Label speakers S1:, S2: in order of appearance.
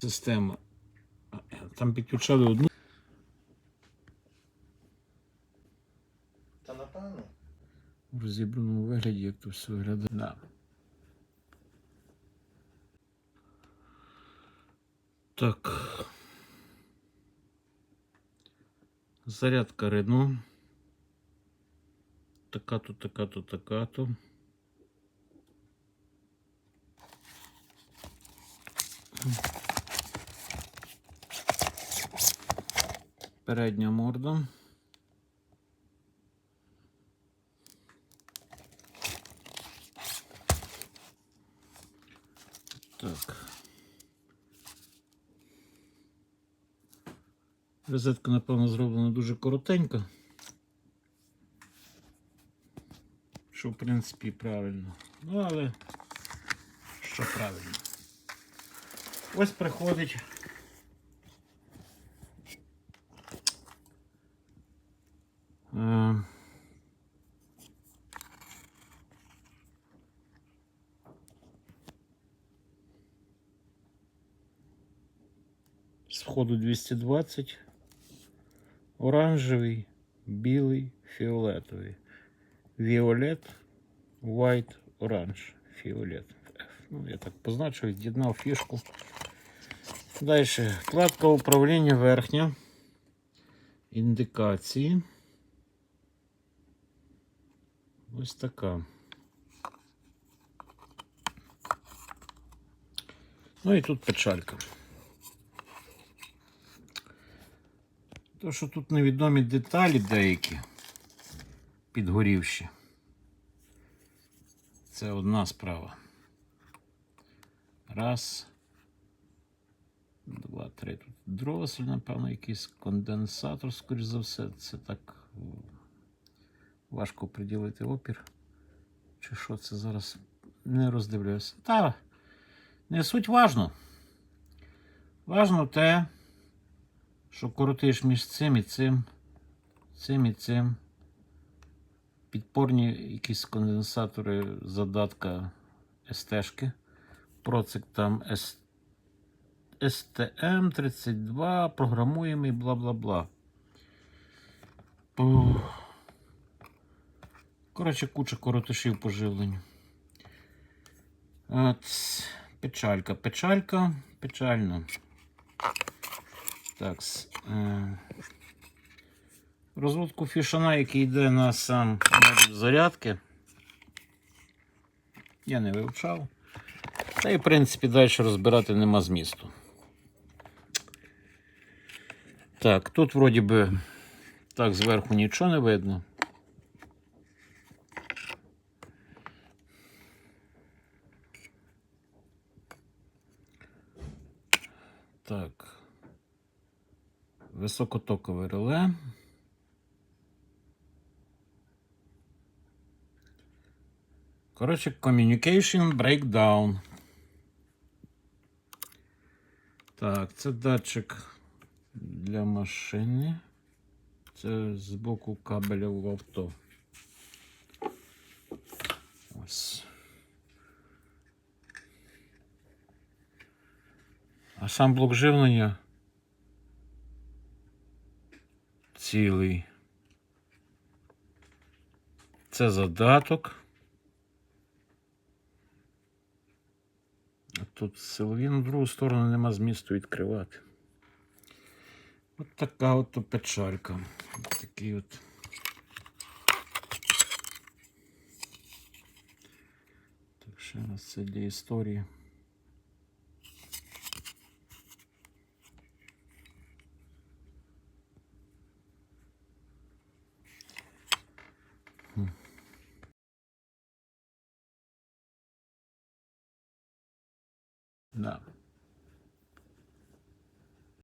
S1: Система. Там підключали одну.
S2: Та напевно.
S1: В розібраному вигляді, як то все виглядає. Да. Так. Зарядка Рено. Така-то, така-то, така-то. Передня морда. Так. Розетка, напевно, зроблена дуже коротенька. Що, в принципі, правильно. Ну, але що правильно. Ось приходить. з входу 220, оранжевий, білий, фіолетовий. Віолет, white, оранж, фіолет. F. Ну, я так позначив, від'єднав фішку. Далі. Вкладка управління верхня. Індикації. Ось така. Ну і тут печалька. То, що тут невідомі деталі деякі підгорівші. Це одна справа. Раз. Два, три. Тут дросель, напевно, якийсь конденсатор, скоріш за все. Це так важко приділити опір. Чи що це зараз не роздивляюся. Та не суть важно. Важно те, що коротиш між цим і цим, цим і цим. Підпорні якісь конденсатори задатка СТ-шки. Процик там С... STM32, програмуємий, бла бла бла. Коротше, куча коротишів по живленню. От, печалька, печалька, печально. Так. Е... Розводку фішана, який йде на сам модуль зарядки. Я не вивчав. Та і, в принципі, далі розбирати нема змісту. Так, тут вроді би так зверху нічого не видно. Так. Високотокове реле. Коротше, communication breakdown. Так, це датчик для машини. Це з боку кабеля в авто. Ось. А сам блок живлення цілий. Це задаток. Тут силові на другу сторону нема змісту відкривати. От така от печалька. От такий от. Так, ще раз це для історії. Да.